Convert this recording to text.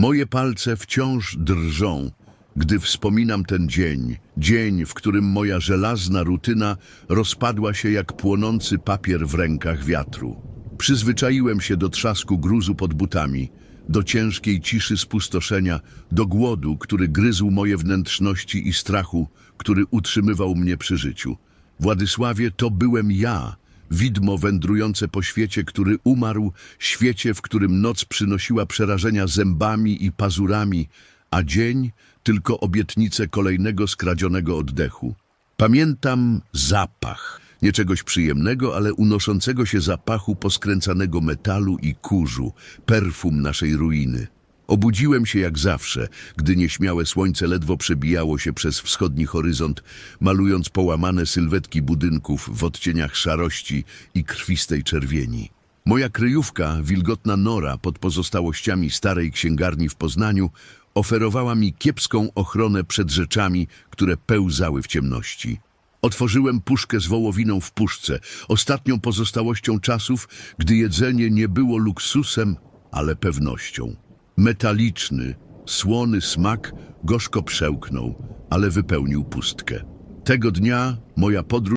Moje palce wciąż drżą, gdy wspominam ten dzień, dzień, w którym moja żelazna rutyna rozpadła się jak płonący papier w rękach wiatru. Przyzwyczaiłem się do trzasku gruzu pod butami, do ciężkiej ciszy spustoszenia, do głodu, który gryzł moje wnętrzności i strachu, który utrzymywał mnie przy życiu. Władysławie, to byłem ja, widmo wędrujące po świecie, który umarł, świecie, w którym noc przynosiła przerażenia zębami i pazurami, a dzień tylko obietnicę kolejnego skradzionego oddechu. Pamiętam zapach, nie czegoś przyjemnego, ale unoszącego się zapachu poskręcanego metalu i kurzu, perfum naszej ruiny. Obudziłem się jak zawsze, gdy nieśmiałe słońce ledwo przebijało się przez wschodni horyzont, malując połamane sylwetki budynków w odcieniach szarości i krwistej czerwieni. Moja kryjówka, wilgotna nora pod pozostałościami starej księgarni w Poznaniu, oferowała mi kiepską ochronę przed rzeczami, które pełzały w ciemności. Otworzyłem puszkę z wołowiną w puszce, ostatnią pozostałością czasów, gdy jedzenie nie było luksusem, ale pewnością. Metaliczny, słony smak gorzko przełknął, ale wypełnił pustkę. Tego dnia moja podróż